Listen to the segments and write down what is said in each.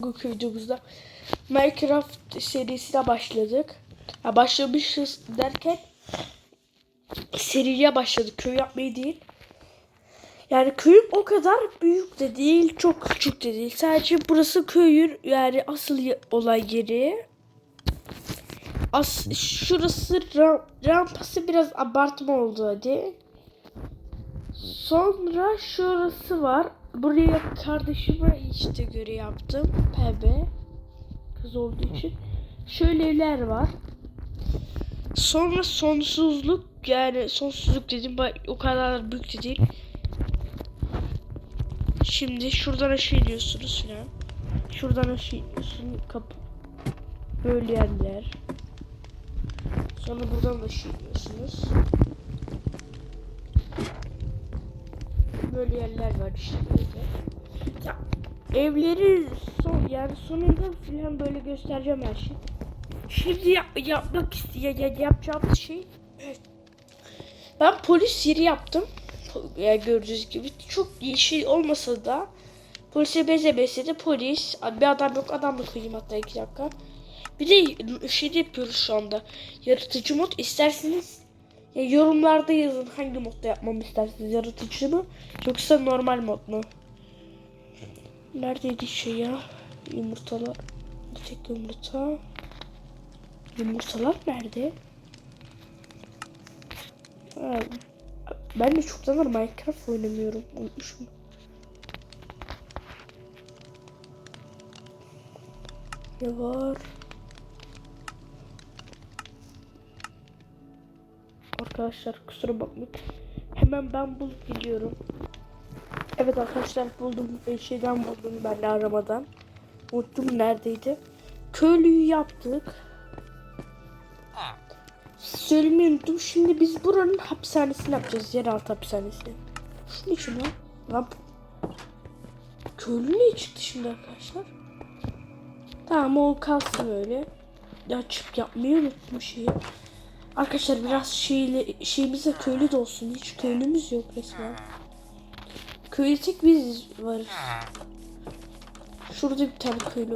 bugünkü videomuzda Minecraft serisine başladık. Ya başlamışız derken seriye başladık. Köy yapmayı değil. Yani köyüm o kadar büyük de değil, çok küçük de değil. Sadece burası köyün yani asıl olay yeri. As şurası ram rampası biraz abartma oldu hadi. Sonra şurası var. Buraya kardeşime işte göre yaptım. Pembe. Kız olduğu için. Şöyle evler var. Sonra sonsuzluk yani sonsuzluk dedim o kadar büyük de değil. Şimdi şuradan aşağı iniyorsunuz falan. Şuradan aşağı iniyorsun kapı. Böyle yerler. Sonra buradan aşağı iniyorsunuz. Böyle yerler var işte böyle. Ya, evleri son yani sonunda falan böyle göstereceğim her şeyi. Şimdi yap, yapmak isteyen ya, yapacağımız şey ben polis yeri yaptım. Yani gördüğünüz gibi çok yeşil olmasa da polise benzemese de polis bir adam yok adam da koyayım hatta iki dakika. Bir de şey de yapıyoruz şu anda. Yaratıcı mod isterseniz ya yorumlarda yazın hangi modda yapmamı isterseniz yaratıcı mı yoksa normal mod mu? Neredeydi şey ya? Yumurtalar. Tek yumurta. Yumurtalar nerede? Ha, ben de çok zamandır Minecraft oynamıyorum. Unutmuşum. Ne var? Arkadaşlar kusura bakmayın. Hemen ben bulup gidiyorum. Evet arkadaşlar buldum. Şeyden buldum ben de aramadan. Unuttum neredeydi. Köylüyü yaptık. Söylemeyi unuttum. Şimdi biz buranın hapishanesini yapacağız. Yeraltı hapishanesi. Şunun için lan. Lan Köylü niye çıktı şimdi arkadaşlar? Tamam o kalsın öyle. Ya çık yapmayı unuttum şeyi. Arkadaşlar biraz şeyle şeyimize köylü de olsun. Hiç köylümüz yok resmen. Köylü tek biz varız. Şurada bir tane köylü.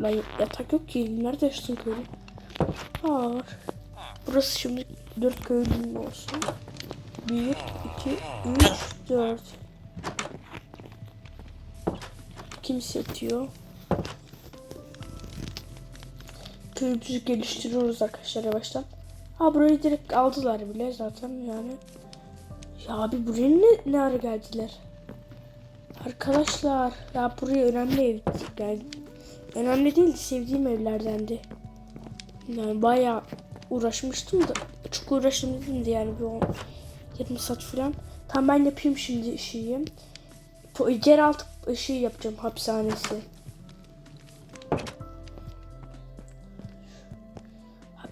Lan yatak yok ki. Nerede yaşasın köylü? Var. Burası şimdi dört köylünün olsun. Bir, iki, üç, dört. Kimse yatıyor. Köyümüzü geliştiriyoruz arkadaşlar yavaştan. Ha burayı direkt aldılar bile zaten yani. Ya abi buraya ne, ne ara geldiler? Arkadaşlar ya buraya önemli ev yani önemli değil sevdiğim evlerdendi. Yani bayağı uğraşmıştım da çok uğraştım dedim de yani bir on- yarım saat falan. Tamam ben yapayım şimdi şeyi. Yeraltı şey yapacağım hapishanesi.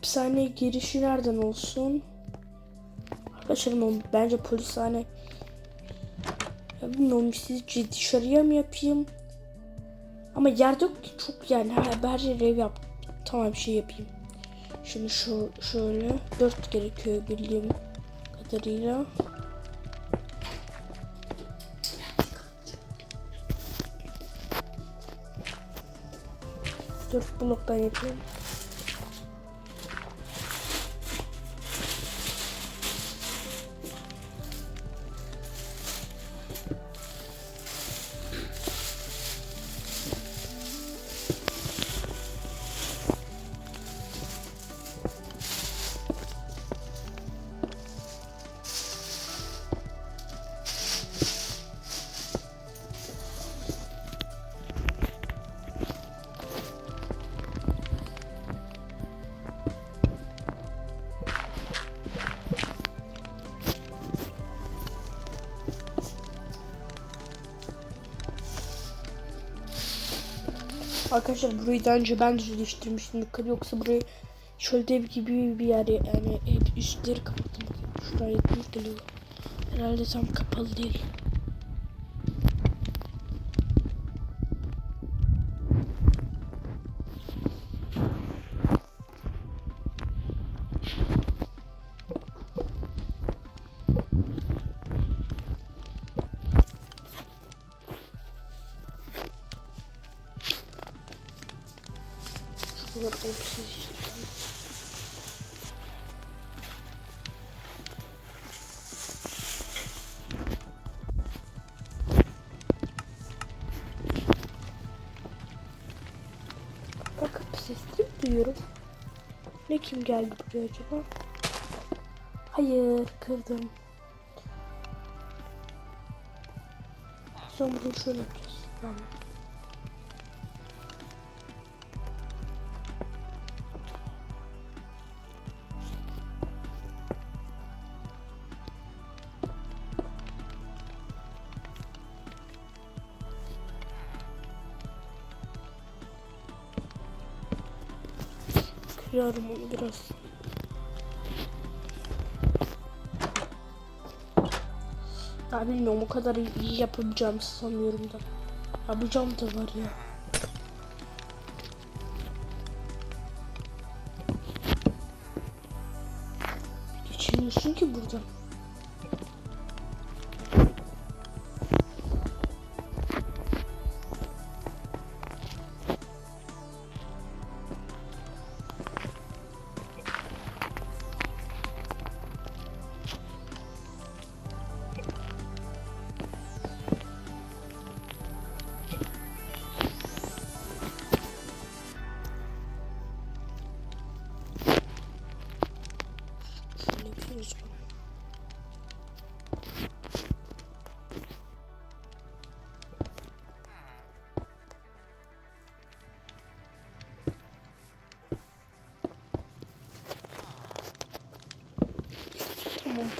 Hapishaneye girişi nereden olsun? Arkadaşlarım bence polishane ya bilmiyorum sizce dışarıya mı yapayım? Ama yerde yok ki çok yani ha, her yere ev yap. Tamam bir şey yapayım. Şimdi şu şöyle dört gerekiyor bildiğim kadarıyla. Dört bloktan yapıyorum. Arkadaşlar burayı daha önce ben düzleştirmiştim yoksa burayı şöyle dev gibi bir yer yani hep üstleri kapattım. Yetmiş geliyor. Herhalde tam kapalı değil. Duyuyorum. Ne kim geldi buraya acaba? Hayır kırdım. Sonra bunu şöyle yapacağız. Tamam. Kırarım onu biraz. Ya bilmiyorum o kadar iyi yapabileceğimi sanmıyorum da. Yapacağım da var ya. Geçemiyorsun ki buradan.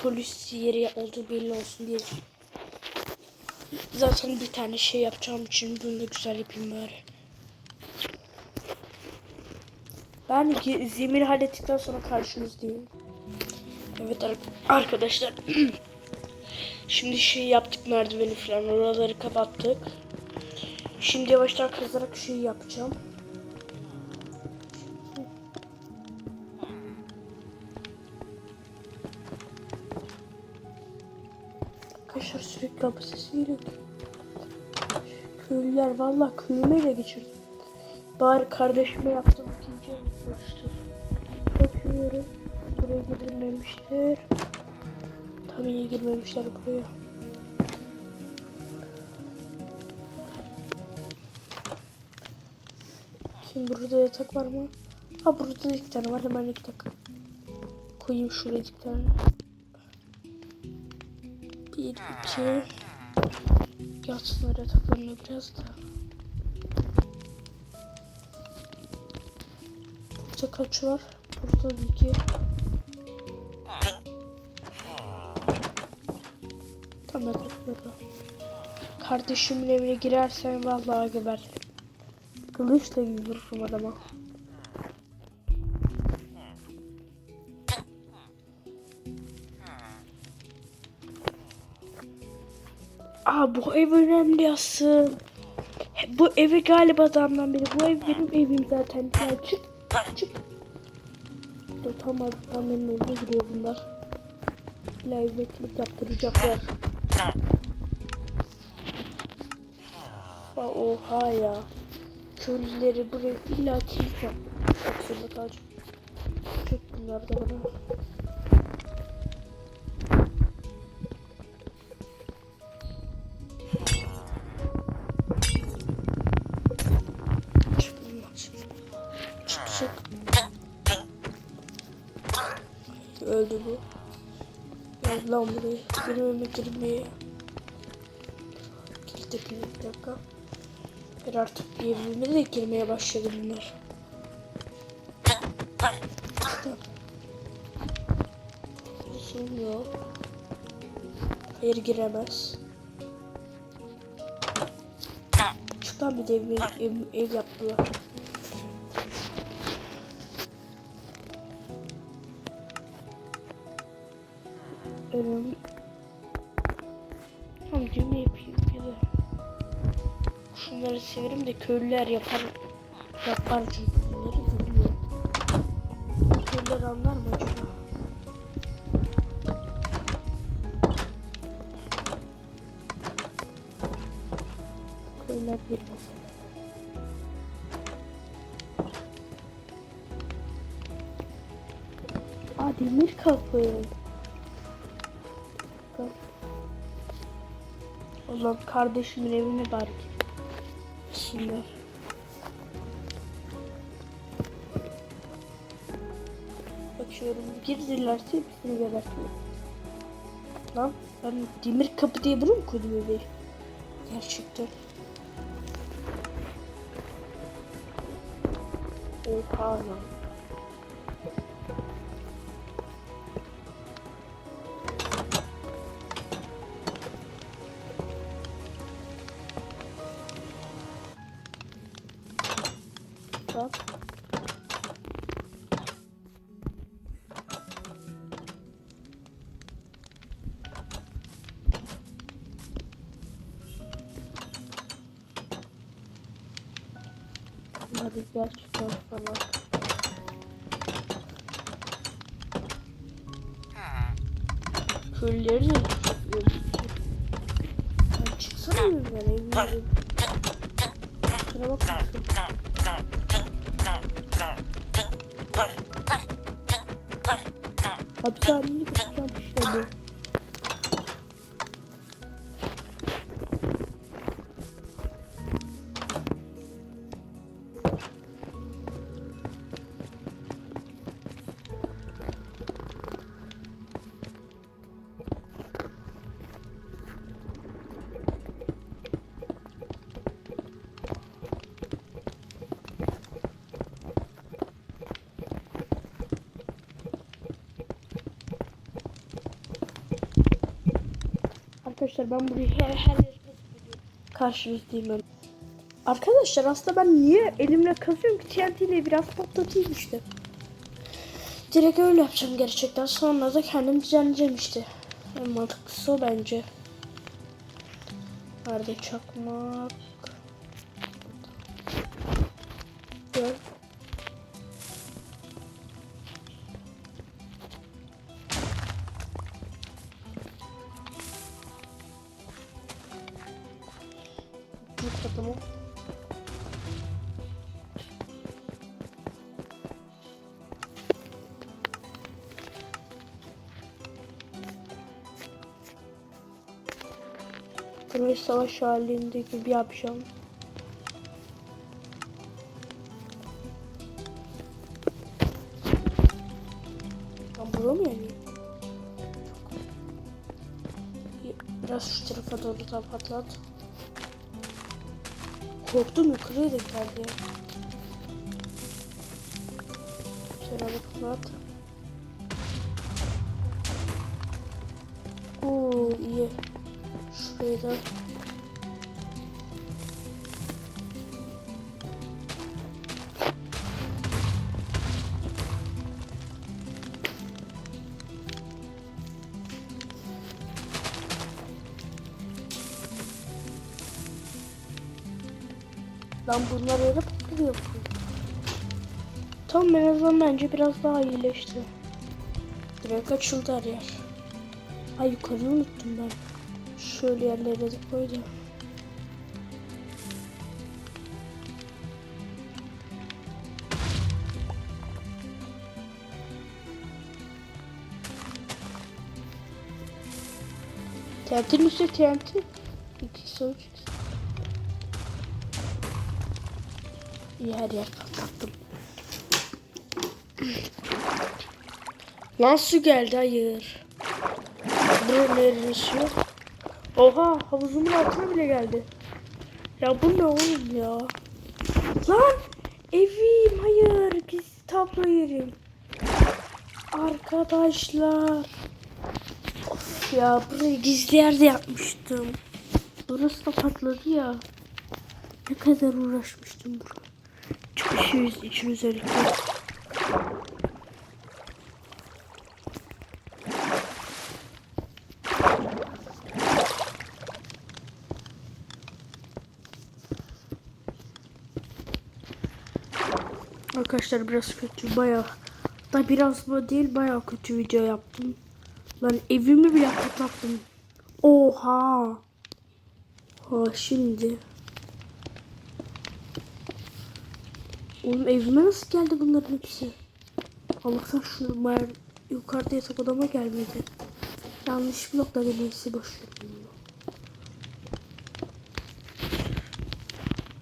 Polis yeri olduğu belli olsun diye. Zaten bir tane şey yapacağım için bunu güzel yapayım bari. Ben zemini hallettikten sonra karşınızdayım. Evet ar- arkadaşlar. Şimdi şey yaptık merdiveni falan oraları kapattık. Şimdi yavaştan kazarak şey yapacağım. Arkadaşlar sürekli kapı sesi geliyor. Köylüler vallahi köyüme geçirdi. Bari kardeşime yaptım ikinci yapmıştır. Bakıyorum. Buraya girilmemiştir. Tabii iyi girmemişler buraya. Şimdi burada yatak var mı? Ha burada iki tane var hemen iki dakika. Koyayım şuraya iki tane. Bir, iki. Yatsınlar yataklarına biraz da. Burada kaç var? Burada bir iki. Tam yatakları. Kardeşimin evine girersen vallahi geber. Kılıçla vururum adama. Bu ev önemli asıl. Bu evi galiba adamdan biri. Bu ev benim evim zaten. Ya çık. Çık. Dur tam adamların evine giriyor bunlar. Layvetlik yaptıracaklar. Oha ya. Köylüleri buraya illa kilit yapmak zorunda kalacak. Çok bunlar da bana. Gel lan buraya. Önüme girmeye. Kilitli bir dakika. Bir artık birbirine de girmeye başladı bunlar. Uzun yok. Hayır giremez. Şuradan bir de ev, ev, ev yaptılar. yapalım. Tamam cümle yapayım ya da. Şunları severim de köylüler yapar. Yapar çünkü bunları bilmiyorum. Köylüler anlar mı acaba? Köylüler bilmez. Aa demir kapı. Zaman kardeşimin evine bari gitsinler. Bakıyorum girdilerse hepsini gebertiyor. Lan ben demir kapı diye bunu mu koydum bebeği? Gerçekten. Oha lan. Önümden evimden. Kusura bakma. Hapishaneyi tutacağım işte bu. Arkadaşlar ben burayı her, her karşınızdayım. Arkadaşlar aslında ben niye elimle kazıyorum ki TNT ile biraz patlatayım işte. Direkt öyle yapacağım gerçekten. Sonra da kendim düzenleyeceğim işte. En mantıklısı o bence. Nerede çakmak? Gel. Savaş halinde gibi yapacağım. Ben burada mı yanayım? Biraz şu tarafa doğru da patlat. Korktum yukarıya da geldi. Şöyle patlat. Oo iyi. Şurayı da Lan bunlar öyle patlıyor. Tamam en azından bence biraz daha iyileşti. Direkt açıldı her yer. Ay yukarıyı unuttum ben. Şöyle yerlere de koydum. TNT'nin üstü TNT. İki sonuç. İyi her yer patlattım. Lan su geldi hayır. Buraya nereye su? Oha havuzumun altına bile geldi. Ya bu ne oğlum ya? Lan evim hayır gizli tablo yerim. Arkadaşlar. Of ya burayı gizli yerde yapmıştım. Burası da patladı ya. Ne kadar uğraşmıştım buraya. Çıkışı için özellikle. Arkadaşlar biraz kötü bayağı da biraz mı değil bayağı kötü video yaptım. Lan evimi bile patlattım. Oha. Ha şimdi. Oğlum evime nasıl geldi bunların hepsi? Allah'tan şunu bayağı yukarıda yatak odama gelmedi. Yanlış blokla neyse boş ver.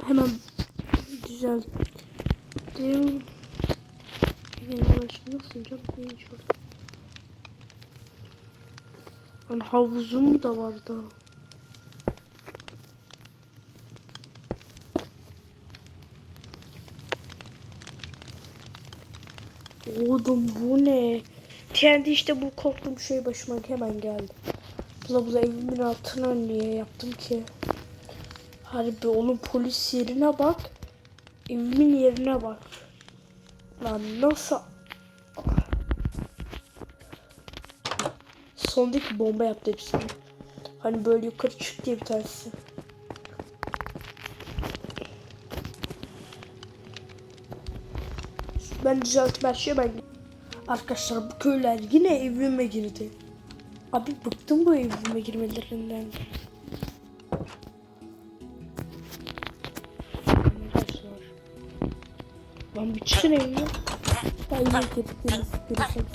Hemen düzelttim. Yeniden açılmasın canım. Neymiş orada? Lan havuzum da vardı. Oğlum bu ne? Kendi işte bu korktuğum şey başıma hemen geldi. Bula bula evimin altına niye yaptım ki? Harbi onun polis yerine bak. Evimin yerine bak. Lan nasıl? Sondaki bomba yaptı hepsini. Hani böyle yukarı çık diye bir tanesi. Ben düzelttim her şeyi ben. Arkadaşlar bu köyler yine evime girdi. Abi bıktım bu evime girmelerinden. Arkadaşlar. Lan bir çıkın evime. Ben yine girdiniz. Görüşürüz.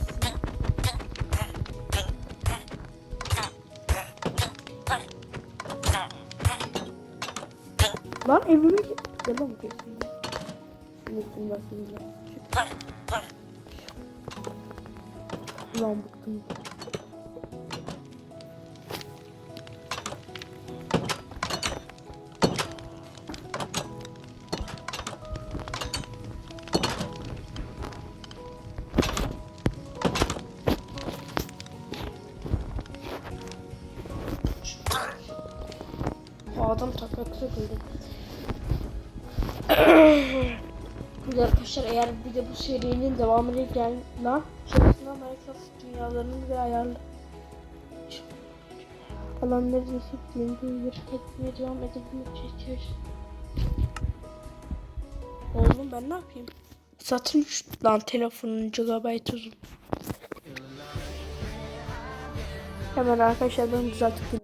Lan evime gir. Yalan mı diyorsun? Unuttum ben seni. Ulan bıktım. Eğer bir de bu serinin devamını gel lan şurasında Minecraft dünyalarını ve ayarlı alanları resetleyince etmeye devam edebilmek istiyoruz. Oğlum ben ne yapayım? Satın lan telefonun gigabyte uzun. Hemen arkadaşlar ben düzeltip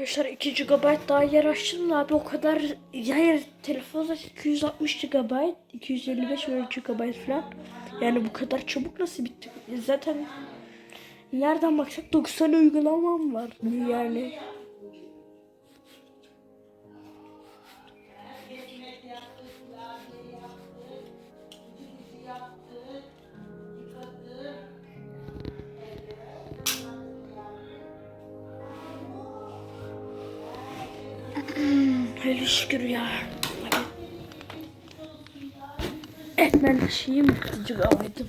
arkadaşlar 2 GB daha yer açtım da abi o kadar hayır telefonda 260 GB 255 böyle GB falan. Yani bu kadar çabuk nasıl bitti? E zaten nereden baksak 90 uygulamam var. Yani şükür ya. Evet ben şeyim GB'ydım.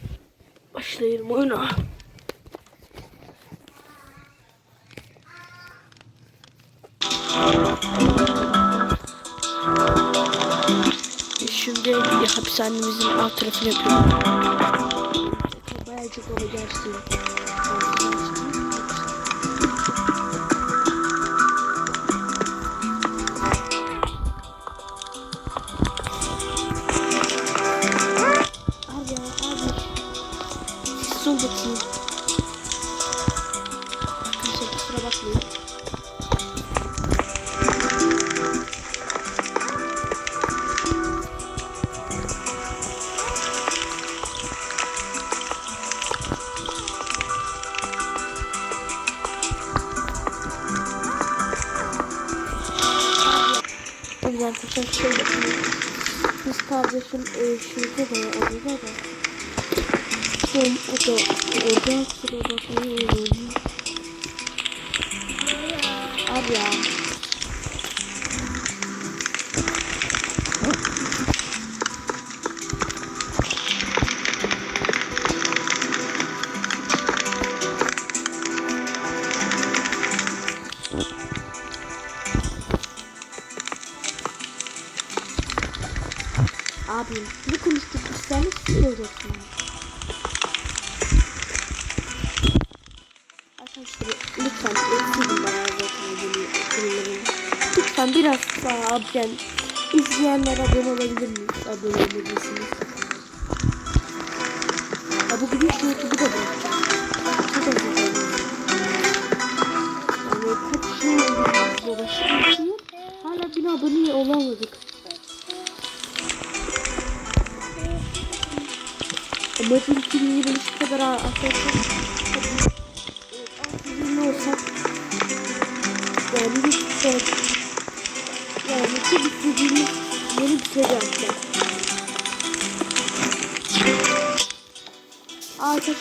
Başlayalım oyuna. Şimdi bir hapishanemizin alt tarafını yapıyorum. Bayağı çok olacaksın. Arkadaşlar şöyle yapayım. Biz kardeşim e, şurada da odada da. Son o da orada sıra bakmıyor. Abi ya. Bu gidip YouTube'u da bırakacağım. Çok az izleyin. Yani kaç yıl hala bin abone olamadık. Amacım 2023 kadar arkadaşlar.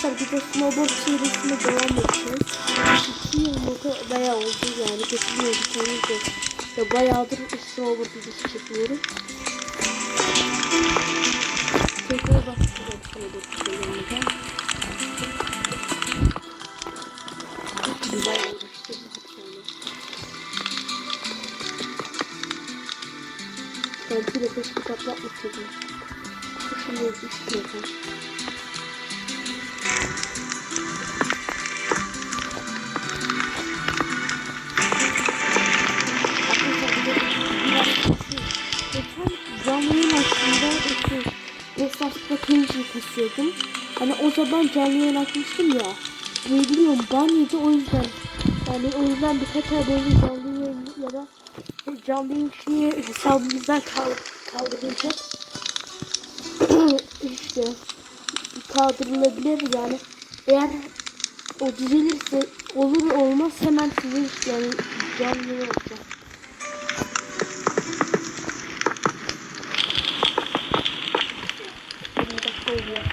Arkadaşlar bir de snowboard serisine devam edeceğiz. İki yıl motor bayağı oldu yani kesinlikle tanıydı. Ve bayağıdır snowboard videosu çekiyorum. Tekrar başlayacağım snowboard videolarımıza. Bayağı uğraştım bir de Facebook atlatmak istedim. Kuşum yok, esasında pension kasıyordum. Hani o zaman canlı yayın açmıştım ya. Ne bilmiyorum ban yedi o yüzden. Yani o yüzden birkaç ay böyle canlı yayın ya da canlı yayın şeyi hesabımızdan kal kaldırılacak. işte kaldırılabilir yani. Eğer o düzelirse olur olmaz hemen size yani canlı yayın oluyor.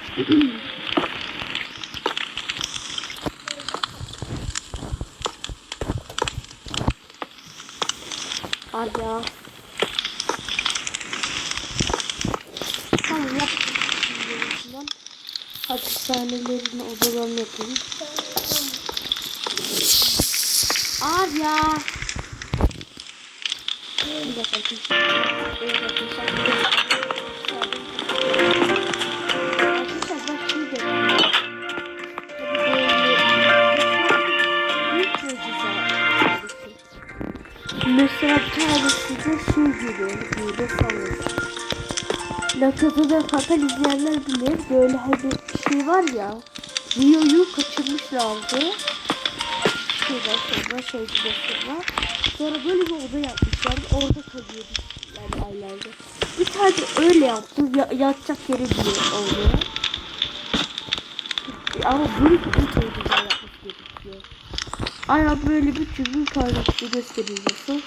Hadi ya. Tamam yap. Hapishanelerin odalarını yapayım. Abi ya. Bir dakika. Şey gibi, böyle sanırım. Lakazada Papel izleyenler bilir. Böyle hani şey var ya, Rio'yu kaçırmışlardı. Şeyden sonra, şey gibi sonra. Sonra böyle bir oda yapmışlar. Orada kalıyordu yani aylarda. Bir tane öyle yaptım. Ya, yatacak yeri bile oluyor. Ama böyle bir oda yapmak gerekiyor. Aya böyle bir çözüm kardeşi gösteriyorsun.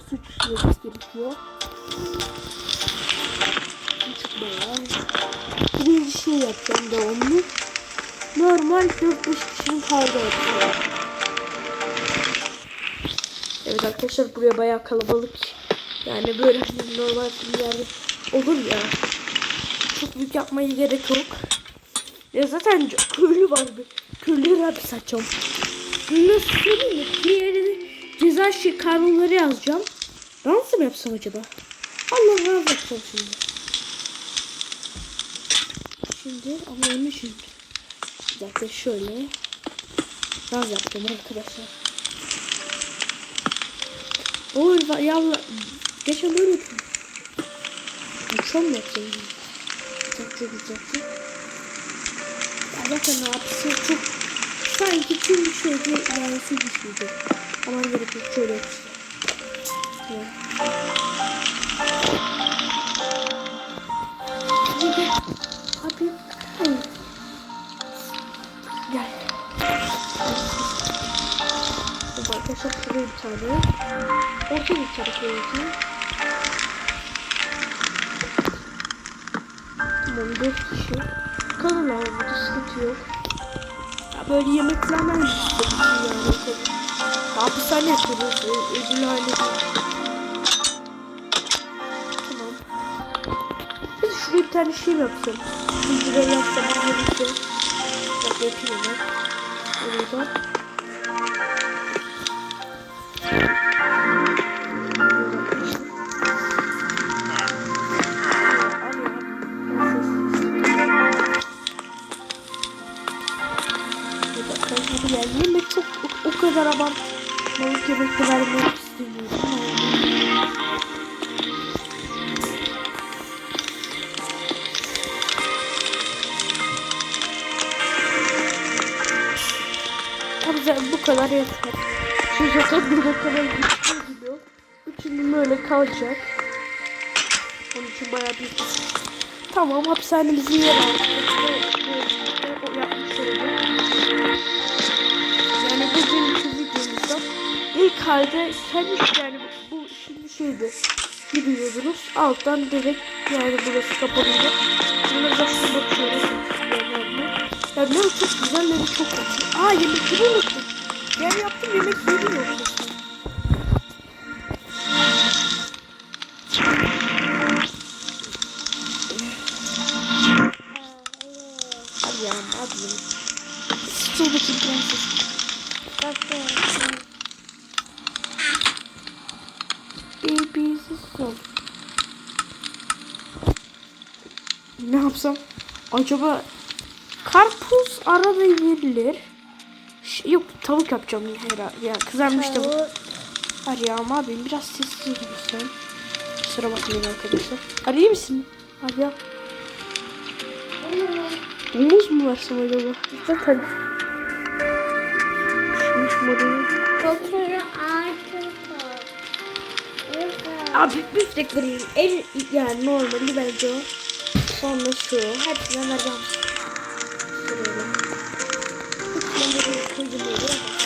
Ceza suç işlemesi gerekiyor. Çıkmaya. Birinci şey yapacağım devamlı. Normal 4-5 kişinin kavga yapacağım. Evet arkadaşlar buraya bayağı kalabalık. Yani böyle hani normal filmlerde olur ya. Çok büyük yapmaya gerek yok. Ya zaten köylü var bir. Köylüleri hapis açacağım. Nasıl söyleyeyim mi? Bir yere de ceza şey kanunları yazacağım. Dans mı yapsam acaba? Allah razı olsun şimdi. Şimdi ama onu şimdi. Dakika şöyle. Naz yaptım arkadaşlar. Oy ya geçen böyle yaptım. Uçan mı yaptım? Çok çok güzel. Ya zaten ne yapsın çok sanki tüm şeyde yani su düşürdü. Aman gerek yok şöyle. Hadi. Hadi. Gel. Bu arkadaşlar şuraya bir tane. Orta bir tane koyacağım. Tamam 4 kişi. Kalın abi burada sıkıntı yok. Ya böyle yemeklerden sıkıntı yani. Hapishane yapıyoruz. Ödülhane. Tamam. Biz şuraya bir tane şey mi yapsam? Hıncıra yapsam. Hıncıra Bak yapayım ben. Orada. Yalnız göbekte vermek istemiyorum. Abi bu kadar yeter. Şu zaten burada kadar güçlü gidiyor. Üçünün böyle kalacak. Onun için bayağı bir... Tamam hapishanemizin yer. Halde kendi yani bu, bu şimdi şeydi gidiyordunuz. Alttan direkt yani burası kapanınca bunları başka bakıyoruz yani ne çok güzel ne çok kötü aa yemekleri unuttum. Yer yaptım yemek yeri yok Hadi ya hadi. Şuradaki prenses. Baby'si son. Ne yapsam? Acaba karpuz arada yerilir. Ş- yok tavuk yapacağım herhalde. Ya kızarmış tavuk. Ya ama abim biraz sessiz olursun. Kusura bakmayın arkadaşlar. Hadi iyi misin? Hadi ya. Muz mu varsın acaba? Zaten. Şunmuş modu. Abi büftek vereyim. En yani normali bence o. Sonra şu. Hepsinden vereceğim. Şöyle. Hepsinden böyle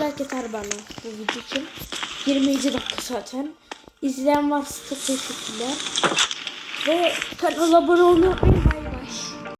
like yeter bana bu video için. 27 dakika zaten. İzleyen varsa teşekkürler. Ve kanala abone olmayı unutmayın.